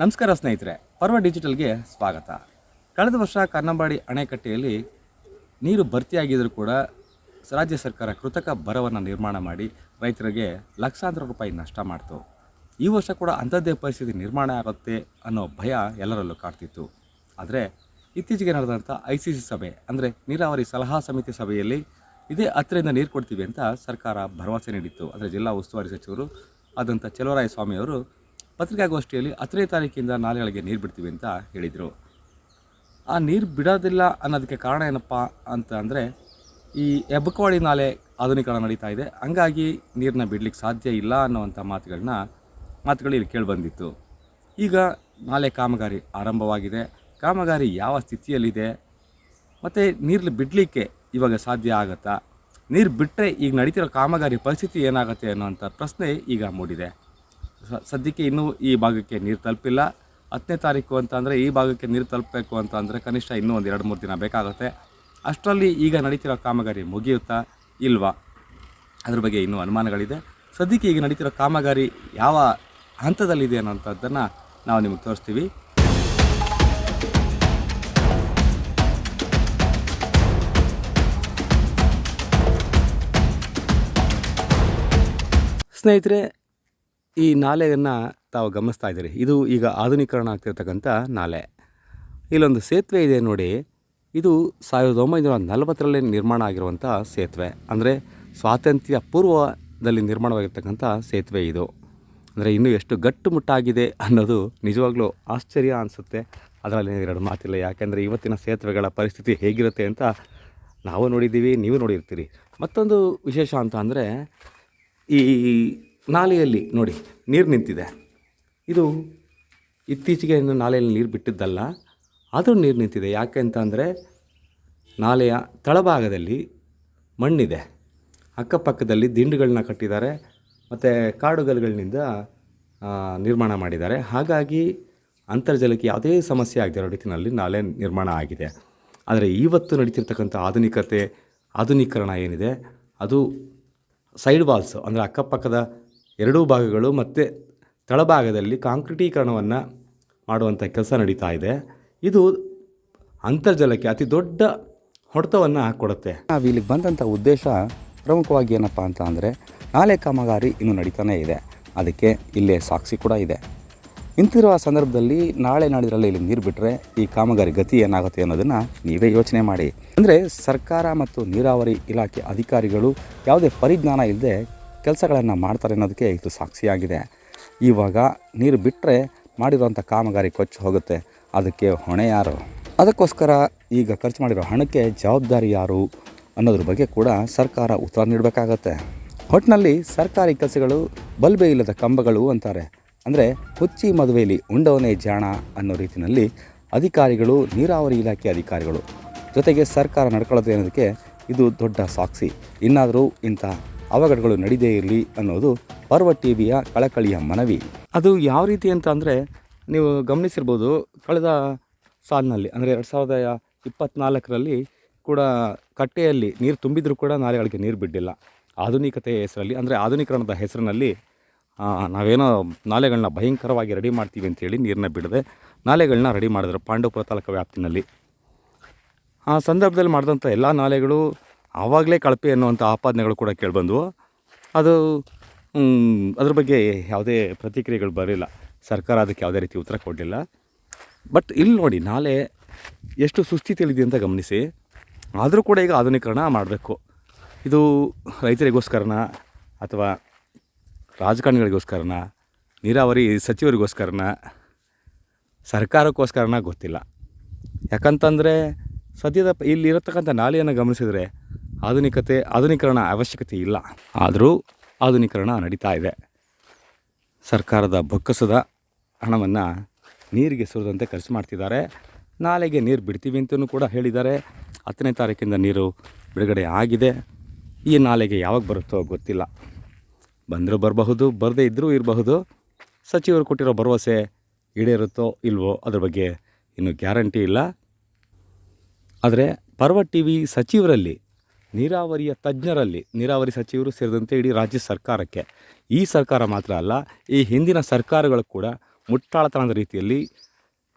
ನಮಸ್ಕಾರ ಸ್ನೇಹಿತರೆ, ಪರ್ವ ಡಿಜಿಟಲ್ಗೆ ಸ್ವಾಗತ. ಕಳೆದ ವರ್ಷ ಕನ್ನಂಬಾಡಿ ಅಣೆಕಟ್ಟೆಯಲ್ಲಿ ನೀರು ಭರ್ತಿಯಾಗಿದ್ದರೂ ಕೂಡ ರಾಜ್ಯ ಸರ್ಕಾರ ಕೃತಕ ಬರವನ್ನು ನಿರ್ಮಾಣ ಮಾಡಿ ರೈತರಿಗೆ ಲಕ್ಷಾಂತರ ರೂಪಾಯಿ ನಷ್ಟ ಮಾಡ್ತು. ಈ ವರ್ಷ ಕೂಡ ಅಂಥದ್ದೇ ಪರಿಸ್ಥಿತಿ ನಿರ್ಮಾಣ ಆಗುತ್ತೆ ಅನ್ನೋ ಭಯ ಎಲ್ಲರಲ್ಲೂ ಕಾಡ್ತಿತ್ತು. ಆದರೆ ಇತ್ತೀಚೆಗೆ ನಡೆದಂಥ ಐ ಸಿ ಸಿ ಸಭೆ, ಅಂದರೆ ನೀರಾವರಿ ಸಲಹಾ ಸಮಿತಿ ಸಭೆಯಲ್ಲಿ ಇದೇ ಹತ್ತಿರದಿಂದ ನೀರು ಕೊಡ್ತೀವಿ ಅಂತ ಸರ್ಕಾರ ಭರವಸೆ ನೀಡಿತ್ತು. ಅಂದರೆ ಜಿಲ್ಲಾ ಉಸ್ತುವಾರಿ ಸಚಿವರು ಆದಂಥ ಚಲುವರಾಯ ಸ್ವಾಮಿಯವರು ಪತ್ರಿಕಾಗೋಷ್ಠಿಯಲ್ಲಿ ಹತ್ತನೇ ತಾರೀಕಿಂದ ನಾಲೆಗಳಿಗೆ ನೀರು ಬಿಡ್ತೀವಿ ಅಂತ ಹೇಳಿದರು. ಆ ನೀರು ಬಿಡೋದಿಲ್ಲ ಅನ್ನೋದಕ್ಕೆ ಕಾರಣ ಏನಪ್ಪ ಅಂತ ಅಂದರೆ, ಈ ಹೆಬ್ಬಕವಾಡಿ ನಾಲೆ ಆಧುನೀಕರಣ ನಡೀತಾ ಇದೆ. ಹಂಗಾಗಿ ನೀರನ್ನ ಬಿಡಲಿಕ್ಕೆ ಸಾಧ್ಯ ಇಲ್ಲ ಅನ್ನುವಂಥ ಮಾತುಗಳನ್ನ, ಮಾತುಗಳು ಇಲ್ಲಿ ಕೇಳಿಬಂದಿತ್ತು ಈಗ ನಾಲೆ ಕಾಮಗಾರಿ ಆರಂಭವಾಗಿದೆ. ಕಾಮಗಾರಿ ಯಾವ ಸ್ಥಿತಿಯಲ್ಲಿದೆ? ಮತ್ತು ನೀರಲ್ಲಿ ಬಿಡಲಿಕ್ಕೆ ಇವಾಗ ಸಾಧ್ಯ ಆಗತ್ತಾ? ನೀರು ಬಿಟ್ಟರೆ ಈಗ ನಡೀತಿರೋ ಕಾಮಗಾರಿ ಪರಿಸ್ಥಿತಿ ಏನಾಗುತ್ತೆ ಅನ್ನೋಂಥ ಪ್ರಶ್ನೆ ಈಗ ಮೂಡಿದೆ. ಸದ್ಯಕ್ಕೆ ಇನ್ನೂ ಈ ಭಾಗಕ್ಕೆ ನೀರು ತಲುಪಿಲ್ಲ. ಹತ್ತನೇ ತಾರೀಕು ಅಂತ ಅಂದರೆ ಈ ಭಾಗಕ್ಕೆ ನೀರು ತಲುಪಬೇಕು ಅಂತ ಅಂದರೆ ಕನಿಷ್ಠ ಇನ್ನೂ ಒಂದು ಎರಡು ಮೂರು ದಿನ ಬೇಕಾಗುತ್ತೆ. ಅಷ್ಟರಲ್ಲಿ ಈಗ ನಡೀತಿರೋ ಕಾಮಗಾರಿ ಮುಗಿಯುತ್ತಾ ಇಲ್ವಾ? ಅದ್ರ ಬಗ್ಗೆ ಇನ್ನೂ ಅನುಮಾನಗಳಿದೆ. ಸದ್ಯಕ್ಕೆ ಈಗ ನಡೀತಿರೋ ಕಾಮಗಾರಿ ಯಾವ ಹಂತದಲ್ಲಿದೆ ಅನ್ನೋಂಥದ್ದನ್ನು ನಾವು ನಿಮಗೆ ತೋರಿಸ್ತೀವಿ. ಸ್ನೇಹಿತರೆ ಈ ನಾಲೆಯನ್ನು ತಾವು ಗಮನಿಸ್ತಾ ಇದ್ದೀರಿ. ಇದು ಈಗ ಆಧುನೀಕರಣ ಆಗ್ತಿರ್ತಕ್ಕಂಥ ನಾಲೆ. ಇಲ್ಲೊಂದು ಸೇತುವೆ ಇದೆ ನೋಡಿ. ಇದು ಸಾವಿರದ ಒಂಬೈನೂರ ನಲವತ್ತರಲ್ಲಿ ನಿರ್ಮಾಣ ಆಗಿರುವಂಥ ಸೇತುವೆ. ಅಂದರೆ ಸ್ವಾತಂತ್ರ್ಯ ಪೂರ್ವದಲ್ಲಿ ನಿರ್ಮಾಣವಾಗಿರ್ತಕ್ಕಂಥ ಸೇತುವೆ ಇದು. ಅಂದರೆ ಇನ್ನೂ ಎಷ್ಟು ಗಟ್ಟುಮುಟ್ಟಾಗಿದೆ ಅನ್ನೋದು ನಿಜವಾಗ್ಲೂ ಆಶ್ಚರ್ಯ ಅನಿಸುತ್ತೆ. ಅದರಲ್ಲಿ ಎರಡು ಮಾತಿಲ್ಲ. ಯಾಕೆಂದರೆ ಇವತ್ತಿನ ಸೇತುವೆಗಳ ಪರಿಸ್ಥಿತಿ ಹೇಗಿರುತ್ತೆ ಅಂತ ನಾವು ನೋಡಿದ್ದೀವಿ, ನೀವು ನೋಡಿರ್ತೀರಿ. ಮತ್ತೊಂದು ವಿಶೇಷ ಅಂತ ಅಂದರೆ ಈ ನಾಲೆಯಲ್ಲಿ ನೋಡಿ, ನೀರು ನಿಂತಿದೆ. ಇದು ಇತ್ತೀಚೆಗೆ ಇನ್ನು ನಾಲೆಯಲ್ಲಿ ನೀರು ಬಿಟ್ಟಿದ್ದಲ್ಲ, ಆದರೂ ನೀರು ನಿಂತಿದೆ. ಯಾಕೆ ಅಂತ ಅಂದರೆ ನಾಲೆಯ ತಳಭಾಗದಲ್ಲಿ ಮಣ್ಣಿದೆ. ಅಕ್ಕಪಕ್ಕದಲ್ಲಿ ದಿಂಡುಗಳನ್ನ ಕಟ್ಟಿದ್ದಾರೆ, ಮತ್ತು ಕಾಡುಗಲ್ಗಳಿಂದ ನಿರ್ಮಾಣ ಮಾಡಿದ್ದಾರೆ. ಹಾಗಾಗಿ ಅಂತರ್ಜಲಕ್ಕೆ ಯಾವುದೇ ಸಮಸ್ಯೆ ಆಗದಿರೋ ರೀತಿಯಲ್ಲಿ ನಾಲೆ ನಿರ್ಮಾಣ ಆಗಿದೆ. ಆದರೆ ಇವತ್ತು ನಡೀತಿರ್ತಕ್ಕಂಥ ಆಧುನಿಕತೆ, ಆಧುನೀಕರಣ ಏನಿದೆ, ಅದು ಸೈಡ್ ವಾಲ್ಸ್ ಅಂದರೆ ಅಕ್ಕಪಕ್ಕದ ಎರಡೂ ಭಾಗಗಳು ಮತ್ತು ತಳಭಾಗದಲ್ಲಿ ಕಾಂಕ್ರೀಟೀಕರಣವನ್ನು ಮಾಡುವಂಥ ಕೆಲಸ ನಡೀತಾ ಇದೆ. ಇದು ಅಂತರ್ಜಲಕ್ಕೆ ಅತಿ ದೊಡ್ಡ ಹೊಡೆತವನ್ನು ಕೊಡುತ್ತೆ ನಾವು ಇಲ್ಲಿಗೆ ಬಂದಂಥ ಉದ್ದೇಶ ಪ್ರಮುಖವಾಗಿ ಏನಪ್ಪ ಅಂತ ಅಂದರೆ ನಾಲೆ ಕಾಮಗಾರಿ ಇನ್ನೂ ನಡೀತಾನೇ ಇದೆ. ಅದಕ್ಕೆ ಇಲ್ಲೇ ಸಾಕ್ಷಿ ಕೂಡ ಇದೆ. ಇಂತಿರುವ ಸಂದರ್ಭದಲ್ಲಿ ನಾಳೆ ನಾಡಿದ್ರಲ್ಲಿ ಇಲ್ಲಿ ನೀರು ಬಿಟ್ಟರೆ ಈ ಕಾಮಗಾರಿ ಗತಿ ಏನಾಗುತ್ತೆ ಅನ್ನೋದನ್ನು ನೀವೇ ಯೋಚನೆ ಮಾಡಿ. ಅಂದರೆ ಸರ್ಕಾರ ಮತ್ತು ನೀರಾವರಿ ಇಲಾಖೆ ಅಧಿಕಾರಿಗಳು ಯಾವುದೇ ಪರಿಜ್ಞಾನ ಇಲ್ಲದೆ ಕೆಲಸಗಳನ್ನು ಮಾಡ್ತಾರೆ ಅನ್ನೋದಕ್ಕೆ ಇದು ಸಾಕ್ಷಿಯಾಗಿದೆ. ಇವಾಗ ನೀರು ಬಿಟ್ಟರೆ ಮಾಡಿರುವಂಥ ಕಾಮಗಾರಿ ಕೊಚ್ಚಿ ಹೋಗುತ್ತೆ. ಅದಕ್ಕೆ ಹೊಣೆ ಯಾರು? ಅದಕ್ಕೋಸ್ಕರ ಈಗ ಖರ್ಚು ಮಾಡಿರೋ ಹಣಕ್ಕೆ ಜವಾಬ್ದಾರಿ ಯಾರು ಅನ್ನೋದ್ರ ಬಗ್ಗೆ ಕೂಡ ಸರ್ಕಾರ ಉತ್ತರ ನೀಡಬೇಕಾಗತ್ತೆ. ಒಟ್ಟಿನಲ್ಲಿ ಸರ್ಕಾರಿ ಕೆಲಸಗಳು ಬಲ್ಬೆ ಇಲ್ಲದ ಕಂಬಗಳು ಅಂತಾರೆ. ಅಂದರೆ ಹುಚ್ಚಿ ಮದುವೆಯಲ್ಲಿ ಉಂಡವನೇ ಜಾಣ ಅನ್ನೋ ರೀತಿಯಲ್ಲಿ ಅಧಿಕಾರಿಗಳು, ನೀರಾವರಿ ಇಲಾಖೆ ಅಧಿಕಾರಿಗಳು ಜೊತೆಗೆ ಸರ್ಕಾರ ನಡ್ಕೊಳ್ಳೋದು ಅನ್ನೋದಕ್ಕೆ ಇದು ದೊಡ್ಡ ಸಾಕ್ಷಿ. ಇನ್ನಾದರೂ ಇಂಥ ಅವಘಡಗಳು ನಡೀದೇ ಇರಲಿ ಅನ್ನೋದು ಪರ್ವ ಟಿ ವಿಯ ಕಳಕಳಿಯ ಮನವಿ. ಅದು ಯಾವ ರೀತಿ ಅಂತ ಅಂದರೆ ನೀವು ಗಮನಿಸಿರ್ಬೋದು ಕಳೆದ ಸಾಲಿನಲ್ಲಿ, ಅಂದರೆ ಎರಡು ಸಾವಿರದ ಇಪ್ಪತ್ತ್ನಾಲ್ಕರಲ್ಲಿ ಕೂಡ ಕಟ್ಟೆಯಲ್ಲಿ ನೀರು ತುಂಬಿದರೂ ಕೂಡ ನಾಲೆಗಳಿಗೆ ನೀರು ಬಿಡ್ಡಿಲ್ಲ ಆಧುನಿಕತೆಯ ಹೆಸರಲ್ಲಿ, ಅಂದರೆ ಆಧುನೀಕರಣದ ಹೆಸರಿನಲ್ಲಿ ನಾವೇನೋ ನಾಲೆಗಳನ್ನ ಭಯಂಕರವಾಗಿ ರೆಡಿ ಮಾಡ್ತೀವಿ ಅಂತೇಳಿ ನೀರನ್ನ ಬಿಡದೆ ನಾಲೆಗಳನ್ನ ರೆಡಿ ಮಾಡಿದ್ರು ಪಾಂಡವಪುರ ತಾಲೂಕು ವ್ಯಾಪ್ತಿನಲ್ಲಿ. ಆ ಸಂದರ್ಭದಲ್ಲಿ ಮಾಡಿದಂಥ ಎಲ್ಲ ನಾಲೆಗಳು ಆವಾಗಲೇ ಕಳಪೆ ಅನ್ನುವಂಥ ಆಪಾದನೆಗಳು ಕೂಡ ಕೇಳಿಬಂದವು. ಅದು ಅದ್ರ ಬಗ್ಗೆ ಯಾವುದೇ ಪ್ರತಿಕ್ರಿಯೆಗಳು ಬರಲಿಲ್ಲ. ಸರ್ಕಾರ ಅದಕ್ಕೆ ಯಾವುದೇ ರೀತಿ ಉತ್ತರ ಕೊಡಲಿಲ್ಲ. ಬಟ್ ಇಲ್ಲಿ ನೋಡಿ ನಾಲೆ ಎಷ್ಟು ಸುಸ್ಥಿತಿಯಲ್ಲಿದೆ ಅಂತ ಗಮನಿಸಿ. ಆದರೂ ಕೂಡ ಈಗ ಆಧುನೀಕರಣ ಮಾಡಬೇಕು. ಇದು ರೈತರಿಗೋಸ್ಕರನ ಅಥವಾ ರಾಜಕಾರಣಿಗಳಿಗೋಸ್ಕರನ, ನೀರಾವರಿ ಸಚಿವರಿಗೋಸ್ಕರನ, ಸರ್ಕಾರಕ್ಕೋಸ್ಕರನ ಗೊತ್ತಿಲ್ಲ. ಯಾಕಂತಂದರೆ ಸದ್ಯದ ಇಲ್ಲಿರತಕ್ಕಂಥ ನಾಲೆಯನ್ನು ಗಮನಿಸಿದರೆ ಆಧುನಿಕತೆ, ಆಧುನೀಕರಣ ಅವಶ್ಯಕತೆ ಇಲ್ಲ. ಆದರೂ ಆಧುನೀಕರಣ ನಡೀತಾ ಇದೆ. ಸರ್ಕಾರದ ಬೊಕ್ಕಸದ ಹಣವನ್ನು ನೀರಿಗೆ ಸುರಿದಂತೆ ಖರ್ಚು ಮಾಡ್ತಿದ್ದಾರೆ. ನಾಲೆಗೆ ನೀರು ಬಿಡ್ತೀವಿ ಅಂತಲೂ ಕೂಡ ಹೇಳಿದ್ದಾರೆ. ಹತ್ತನೇ ತಾರೀಕಿಂದ ನೀರು ಬಿಡುಗಡೆ ಆಗಿದೆ. ಈ ನಾಲೆಗೆ ಯಾವಾಗ ಬರುತ್ತೋ ಗೊತ್ತಿಲ್ಲ. ಬಂದರೂ ಬರಬಹುದು, ಬರದೇ ಇದ್ದರೂ ಇರಬಹುದು. ಸಚಿವರು ಕೊಟ್ಟಿರೋ ಭರವಸೆ ಈಡೇರುತ್ತೋ ಇಲ್ವೋ ಅದ್ರ ಬಗ್ಗೆ ಇನ್ನೂ ಗ್ಯಾರಂಟಿ ಇಲ್ಲ. ಆದರೆ ಪರ್ವ ಟಿ ವಿ ಸಚಿವರಲ್ಲಿ ನೀರಾವರಿಯ ತಜ್ಞರಲ್ಲಿ ನೀರಾವರಿ ಸಚಿವರು ಸೇರಿದಂತೆ ಇಡೀ ರಾಜ್ಯ ಸರ್ಕಾರಕ್ಕೆ, ಈ ಸರ್ಕಾರ ಮಾತ್ರ ಅಲ್ಲ, ಈ ಹಿಂದಿನ ಸರ್ಕಾರಗಳು ಕೂಡ ಮುಟ್ಟಾಳತನದ ರೀತಿಯಲ್ಲಿ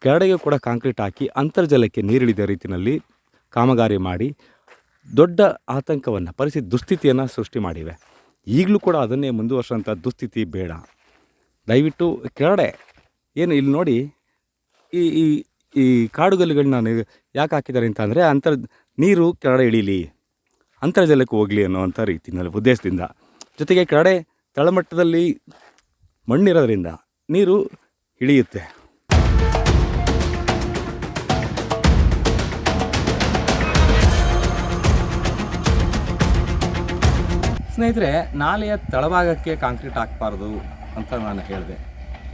ಕೆರಡೆಗೆ ಕೂಡ ಕಾಂಕ್ರೀಟ್ ಹಾಕಿ ಅಂತರ್ಜಲಕ್ಕೆ ನೀರಿಳಿದ ರೀತಿಯಲ್ಲಿ ಕಾಮಗಾರಿ ಮಾಡಿ ದೊಡ್ಡ ಆತಂಕವನ್ನು, ಪರಿಸ್ಥಿತಿ ದುಸ್ಥಿತಿಯನ್ನು ಸೃಷ್ಟಿ ಮಾಡಿವೆ. ಈಗಲೂ ಕೂಡ ಅದನ್ನೇ ಮುಂದುವರ್ಸೋಂಥ ದುಸ್ಥಿತಿ ಬೇಡ. ದಯವಿಟ್ಟು ಕೆರಡೆ, ಏನು ಇಲ್ಲಿ ನೋಡಿ, ಈ ಈ ಈ ಕಾಡುಗಲ್ಲುಗಳನ್ನ ಯಾಕೆ ಹಾಕಿದ್ದಾರೆ ಅಂತಂದರೆ ಅಂತರ್, ನೀರು ಕೆರಡೆ ಇಳೀಲಿ. ಅಂತರ್ಜಲಕ್ಕೆ ಹೋಗಲಿ ಅನ್ನೋವಂಥ ರೀತಿಯಲ್ಲಿ ಉದ್ದೇಶದಿಂದ. ಜೊತೆಗೆ ಕಡೆ ತಳಮಟ್ಟದಲ್ಲಿ ಮಣ್ಣಿರೋದ್ರಿಂದ ನೀರು ಇಳಿಯುತ್ತೆ. ಸ್ನೇಹಿತರೆ, ನಾಲೆಯ ತಳಭಾಗಕ್ಕೆ ಕಾಂಕ್ರೀಟ್ ಹಾಕಬಾರ್ದು ಅಂತ ನಾನು ಹೇಳಿದೆ.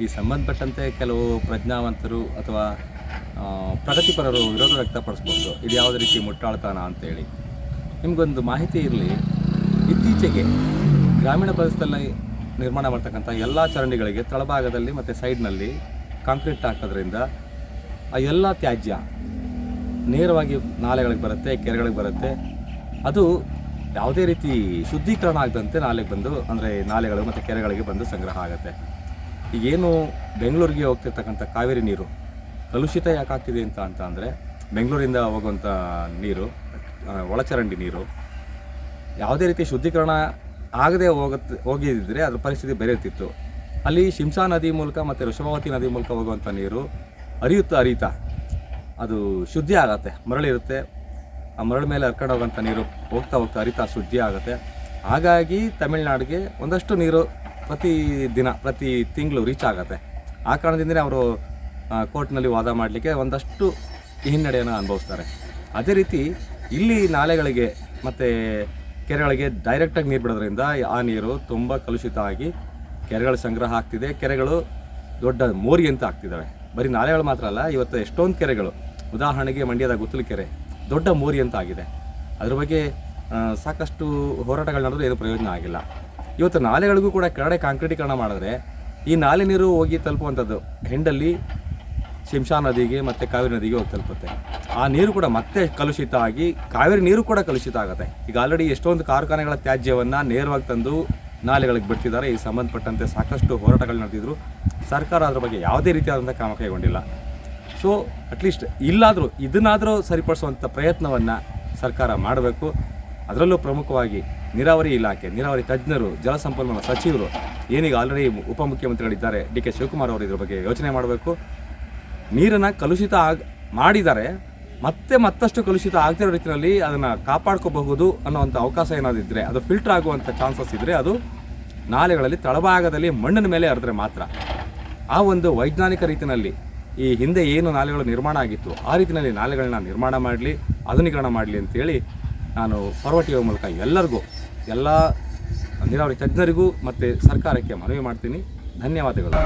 ಈ ಸಂಬಂಧಪಟ್ಟಂತೆ ಕೆಲವು ಪ್ರಜ್ಞಾವಂತರು ಅಥವಾ ಪ್ರಗತಿಪರರು ವಿರೋಧ ವ್ಯಕ್ತಪಡಿಸ್ಬೋದು. ಇದು ಯಾವುದೇ ರೀತಿ ಮುಟ್ಟಾಳ್ತಾನ ಅಂತೇಳಿ. ನಿಮಗೊಂದು ಮಾಹಿತಿ ಇರಲಿ. ಇತ್ತೀಚೆಗೆ ಗ್ರಾಮೀಣ ಪ್ರದೇಶದಲ್ಲಿ ನಿರ್ಮಾಣ ಮಾಡ್ತಕ್ಕಂಥ ಎಲ್ಲ ಚರಂಡಿಗಳಿಗೆ ತಳಭಾಗದಲ್ಲಿ ಮತ್ತು ಸೈಡ್ನಲ್ಲಿ ಕಾಂಕ್ರೀಟ್ ಹಾಕೋದ್ರಿಂದ ಆ ಎಲ್ಲ ತ್ಯಾಜ್ಯ ನೇರವಾಗಿ ನಾಲೆಗಳಿಗೆ ಬರುತ್ತೆ, ಕೆರೆಗಳಿಗೆ ಬರುತ್ತೆ. ಅದು ಯಾವುದೇ ರೀತಿ ಶುದ್ಧೀಕರಣ ಆಗದಂತೆ ನಾಲೆಗೆ ಬಂದು, ಅಂದರೆ ನಾಲೆಗಳು ಮತ್ತು ಕೆರೆಗಳಿಗೆ ಬಂದು ಸಂಗ್ರಹ ಆಗುತ್ತೆ. ಈಗೇನು ಬೆಂಗಳೂರಿಗೆ ಹೋಗ್ತಿರ್ತಕ್ಕಂಥ ಕಾವೇರಿ ನೀರು ಕಲುಷಿತ ಯಾಕಾಗ್ತಿದೆ ಅಂತ ಅಂತ ಅಂದರೆ ಬೆಂಗಳೂರಿಂದ ಹೋಗುವಂಥ ನೀರು ಒಳಚರಂಡಿ ನೀರು. ಯಾವುದೇ ರೀತಿ ಶುದ್ಧೀಕರಣ ಆಗದೆ ಹೋಗುತ್ತೆ ಹೋಗಿದ್ದರೆ ಅದ್ರ ಪರಿಸ್ಥಿತಿ ಬೇರೆ ಇರ್ತಿತ್ತು ಅಲ್ಲಿ ಶಿಂಸಾ ನದಿ ಮೂಲಕ ಮತ್ತು ಋಷಭಾವತಿ ನದಿ ಮೂಲಕ ಹೋಗುವಂಥ ನೀರು ಅರಿಯುತ್ತಾ ಅರಿಯುತ್ತಾ ಅದು ಶುದ್ಧಿ ಆಗತ್ತೆ, ಮರಳಿರುತ್ತೆ. ಆ ಮರಳ ಮೇಲೆ ಹರ್ಕೊಂಡು ಹೋಗೋಂಥ ನೀರು ಹೋಗ್ತಾ ಹೋಗ್ತಾ ಅರಿತಾ ಶುದ್ಧಿ ಆಗುತ್ತೆ. ಹಾಗಾಗಿ ತಮಿಳ್ನಾಡಿಗೆ ಒಂದಷ್ಟು ನೀರು ಪ್ರತಿ ದಿನ, ಪ್ರತಿ ತಿಂಗಳು ರೀಚ್ ಆಗುತ್ತೆ. ಆ ಕಾರಣದಿಂದಲೇ ಅವರು ಕೋರ್ಟ್ನಲ್ಲಿ ವಾದ ಮಾಡಲಿಕ್ಕೆ ಒಂದಷ್ಟು ಹಿನ್ನಡೆಯನ್ನು ಅನುಭವಿಸ್ತಾರೆ. ಅದೇ ರೀತಿ ಇಲ್ಲಿ ನಾಲೆಗಳಿಗೆ ಮತ್ತು ಕೆರೆಗಳಿಗೆ ಡೈರೆಕ್ಟಾಗಿ ನೀರು ಬಿಡೋದ್ರಿಂದ ಆ ನೀರು ತುಂಬ ಕಲುಷಿತ ಆಗಿ ಕೆರೆಗಳ ಸಂಗ್ರಹ ಆಗ್ತಿದೆ. ಕೆರೆಗಳು ದೊಡ್ಡ ಮೋರಿ ಅಂತ ಆಗ್ತಿದ್ದಾವೆ ಬರೀ ನಾಲೆಗಳು ಮಾತ್ರ ಅಲ್ಲ, ಇವತ್ತು ಎಷ್ಟೊಂದು ಕೆರೆಗಳು, ಉದಾಹರಣೆಗೆ ಮಂಡ್ಯದ ಗುತ್ತಲು ಕೆರೆ, ದೊಡ್ಡ ಮೋರಿ ಅಂತ ಆಗಿದೆ. ಅದ್ರ ಬಗ್ಗೆ ಸಾಕಷ್ಟು ಹೋರಾಟಗಳು ನಡೆದ್ರೂ ಏನು ಪ್ರಯೋಜನ ಆಗಿಲ್ಲ. ಇವತ್ತು ನಾಲೆಗಳಿಗೂ ಕೂಡ ಕೆಳಗಡೆ ಕಾಂಕ್ರೀಟೀಕರಣ ಮಾಡಿದ್ರೆ ಈ ನಾಲೆ ನೀರು ಹೋಗಿ ತಲುಪುವಂಥದ್ದು, ಹೆಂಡಲ್ಲಿ ಶಿಂಷಾ ನದಿಗೆ ಮತ್ತು ಕಾವೇರಿ ನದಿಗೆ ಹೋಗಿ ತಲುಪುತ್ತೆ ಆ ನೀರು ಕೂಡ ಮತ್ತೆ ಕಲುಷಿತ ಆಗಿ ಕಾವೇರಿ ನೀರು ಕೂಡ ಕಲುಷಿತ ಆಗುತ್ತೆ. ಈಗ ಆಲ್ರೆಡಿ ಎಷ್ಟೊಂದು ಕಾರ್ಖಾನೆಗಳ ತ್ಯಾಜ್ಯವನ್ನು ನೇರವಾಗಿ ತಂದು ನಾಲೆಗಳಿಗೆ ಬಿಡ್ತಿದ್ದಾರೆ. ಈ ಸಂಬಂಧಪಟ್ಟಂತೆ ಸಾಕಷ್ಟು ಹೋರಾಟಗಳು ನಡೆದಿದ್ರು. ಸರ್ಕಾರ ಅದರ ಬಗ್ಗೆ ಯಾವುದೇ ರೀತಿಯಾದಂಥ ಕ್ರಮ ಕೈಗೊಂಡಿಲ್ಲ. ಸೊ ಅಟ್ಲೀಸ್ಟ್ ಇಲ್ಲಾದರೂ ಇದನ್ನಾದರೂ ಸರಿಪಡಿಸುವಂಥ ಪ್ರಯತ್ನವನ್ನು ಸರ್ಕಾರ ಮಾಡಬೇಕು. ಅದರಲ್ಲೂ ಪ್ರಮುಖವಾಗಿ ನೀರಾವರಿ ಇಲಾಖೆ, ನೀರಾವರಿ ತಜ್ಞರು ಜಲಸಂಪನ್ಮೂಲ ಸಚಿವರು, ಏನೀಗ ಆಲ್ರೆಡಿ ಉಪಮುಖ್ಯಮಂತ್ರಿಗಳಿದ್ದಾರೆ ಡಿ ಕೆ ಶಿವಕುಮಾರ್ ಅವರು ಇದ್ರ ಬಗ್ಗೆ ಯೋಚನೆ ಮಾಡಬೇಕು. ನೀರನ್ನು ಕಲುಷಿತ ಆಗ ಮಾಡಿದ್ದಾರೆ ಮತ್ತೆ ಮತ್ತಷ್ಟು ಕಲುಷಿತ ಆಗ್ತಿರೋ ರೀತಿಯಲ್ಲಿ ಅದನ್ನು ಕಾಪಾಡ್ಕೋಬಹುದು ಅನ್ನೋವಂಥ ಅವಕಾಶ ಏನಾದಿದ್ದರೆ ಅದು ಫಿಲ್ಟರ್ ಆಗುವಂಥ ಚಾನ್ಸಸ್ ಇದ್ದರೆ ಅದು ನಾಲೆಗಳಲ್ಲಿ ತಳಭಾಗದಲ್ಲಿ ಮಣ್ಣಿನ ಮೇಲೆ ಹರಿದ್ರೆ ಮಾತ್ರ. ಆ ಒಂದು ವೈಜ್ಞಾನಿಕ ರೀತಿಯಲ್ಲಿ ಈ ಹಿಂದೆ ಏನು ನಾಲೆಗಳು ನಿರ್ಮಾಣ ಆಗಿತ್ತು, ಆ ರೀತಿಯಲ್ಲಿ ನಾಲೆಗಳನ್ನ ನಿರ್ಮಾಣ ಮಾಡಲಿ, ಆಧುನೀಕರಣ ಮಾಡಲಿ ಅಂತೇಳಿ ನಾನು ಪರ್ವಟಿಯ ಮೂಲಕ ಎಲ್ಲರಿಗೂ, ಎಲ್ಲ ನೀರಾವರಿ ತಜ್ಞರಿಗೂ ಮತ್ತು ಸರ್ಕಾರಕ್ಕೆ ಮನವಿ ಮಾಡ್ತೀನಿ. ಧನ್ಯವಾದಗಳು.